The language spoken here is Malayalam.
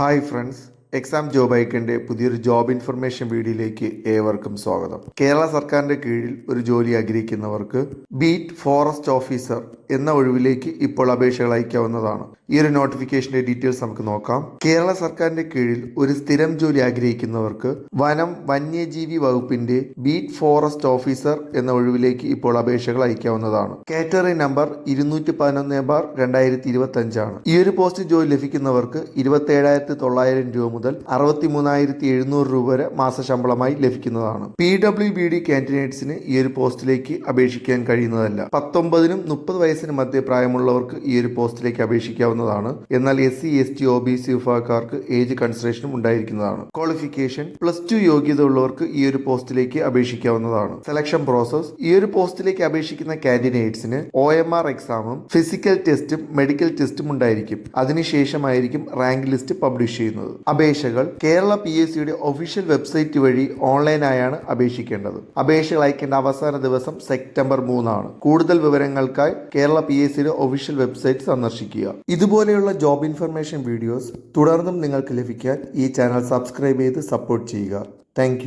Hi friends. എക്സാം ജോബ് ഐക്കന്റെ പുതിയൊരു ജോബ് ഇൻഫർമേഷൻ വീഡിയോയിലേക്ക് ഏവർക്കും സ്വാഗതം. കേരള സർക്കാരിന്റെ കീഴിൽ ഒരു ജോലി ആഗ്രഹിക്കുന്നവർക്ക് ബീറ്റ് ഫോറസ്റ്റ് ഓഫീസർ എന്ന ഒഴിവിലേക്ക് ഇപ്പോൾ അപേക്ഷകൾ അയക്കാവുന്നതാണ്. ഈ ഒരു നോട്ടിഫിക്കേഷന്റെ ഡീറ്റെയിൽസ് നമുക്ക് നോക്കാം. കേരള സർക്കാരിന്റെ കീഴിൽ ഒരു സ്ഥിരം ജോലി ആഗ്രഹിക്കുന്നവർക്ക് വനം വന്യജീവി വകുപ്പിന്റെ ബീറ്റ് ഫോറസ്റ്റ് ഓഫീസർ എന്ന ഒഴിവിലേക്ക് ഇപ്പോൾ അപേക്ഷകൾ അയക്കാവുന്നതാണ്. കാറ്റഗറി നമ്പർ ഇരുന്നൂറ്റി പതിനൊന്ന് ബാർ രണ്ടായിരത്തി ഇരുപത്തി അഞ്ചാണ് ഈ ഒരു പോസ്റ്റ് ജോലി ലഭിക്കുന്നവർക്ക് ഇരുപത്തി ഏഴായിരത്തി തൊള്ളായിരം രൂപ മുതൽ അറുപത്തി മൂന്നായിരത്തി എഴുന്നൂറ് രൂപ വരെ മാസശമ്പളമായി ലഭിക്കുന്നതാണ്. പി ഡബ്ല്യു ബി ഡി കാൻഡിഡേറ്റ്സിന് ഈ ഒരു പോസ്റ്റിലേക്ക് അപേക്ഷിക്കാൻ കഴിയുന്നതല്ല. പത്തൊമ്പതിനും മുപ്പത് വയസ്സിന് മധ്യ പ്രായമുള്ളവർക്ക് ഈ ഒരു പോസ്റ്റിലേക്ക് അപേക്ഷിക്കാവുന്നതാണ്. എന്നാൽ S C S T O B C വിഭാഗക്കാർക്ക് ഏജ് കൺസിഡറേഷനും ഉണ്ടായിരിക്കുന്നതാണ്. ക്വാളിഫിക്കേഷൻ പ്ലസ് ടു യോഗ്യത ഉള്ളവർക്ക് ഈ ഒരു പോസ്റ്റിലേക്ക് അപേക്ഷിക്കാവുന്നതാണ്. സെലക്ഷൻ പ്രോസസ് ഈ ഒരു പോസ്റ്റിലേക്ക് അപേക്ഷിക്കുന്ന കാൻഡിഡേറ്റ്സിന് ഒ എം ആർ എക്സാമും ഫിസിക്കൽ ടെസ്റ്റും മെഡിക്കൽ ടെസ്റ്റും ഉണ്ടായിരിക്കും. അതിനുശേഷമായിരിക്കും റാങ്ക് ലിസ്റ്റ് പബ്ലിഷ് ചെയ്യുന്നത്. അപേക്ഷകൾ കേരള പി എസ് സിയുടെ ഒഫീഷ്യൽ വെബ്സൈറ്റ് വഴി ഓൺലൈനായാണ് അപേക്ഷിക്കേണ്ടത്. അപേക്ഷകൾ അയക്കേണ്ട അവസാന ദിവസം സെപ്റ്റംബർ മൂന്നാണ്. കൂടുതൽ വിവരങ്ങൾക്കായി കേരള പി എസ് സിയുടെ ഒഫീഷ്യൽ വെബ്സൈറ്റ് സന്ദർശിക്കുക. ഇതുപോലെയുള്ള ജോബ് ഇൻഫർമേഷൻ വീഡിയോസ് തുടർന്നും നിങ്ങൾക്ക് ലഭിക്കാൻ ഈ ചാനൽ സബ്സ്ക്രൈബ് ചെയ്ത് സപ്പോർട്ട് ചെയ്യുക. താങ്ക്